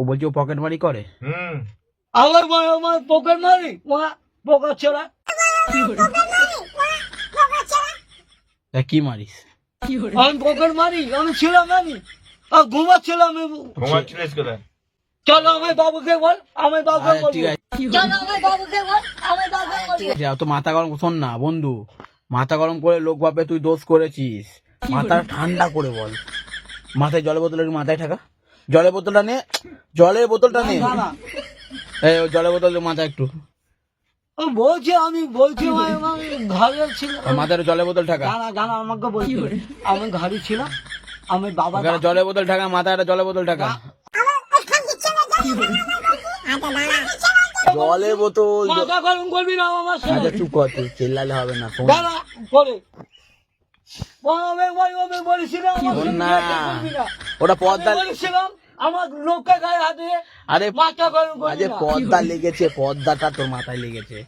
ও বলছে ও পকেট মারি করে? হুম। আমার পকেট মারি পকেট ছেড়া। কি মারিস? আমি পকেট মারি আমি ছিলাম আমি আর ঘুমাচ্ছিলাম ঘুমাচ্ছিলিস কোথায়? চলো আমার বাবুকে বল আমার বাবুকে বল। চলো আমার বাবুকে বল আমার বাবুকে বল। ঠিক মাথা গরম শোন না বন্ধু। মাথা গরম করে লোক ভাবে তুই দোষ করেছিস। মাথা ঠান্ডা করে বল। মাথায় জলের বোতল মাথায় ঠাকা। জলের বোতলটা নে জলের বোতলটা নে। এই জলের বোতল মাথা একটু। ও বলছি আমি বলছি ঘরে ছিলাম আর জলের বোতল ঠাকা। গানা আমাকে বলছি। আমি ঘরে ছিলাম আমি বাবা জলের বোতল মাথায় একটা জলের বোতল ঠাকা। জলের বোতল মাথা গরম করবি না আমার সাথে আচ্ছা চুপ কর তুই চিল্লালে হবে না গানা করে। ওটা বলেছিলাম আমার লোককে গায়ে হাতে আরে মাথা গরম আরে পর্দা লেগেছে পর্দাটা তোর মাথায় লেগেছে।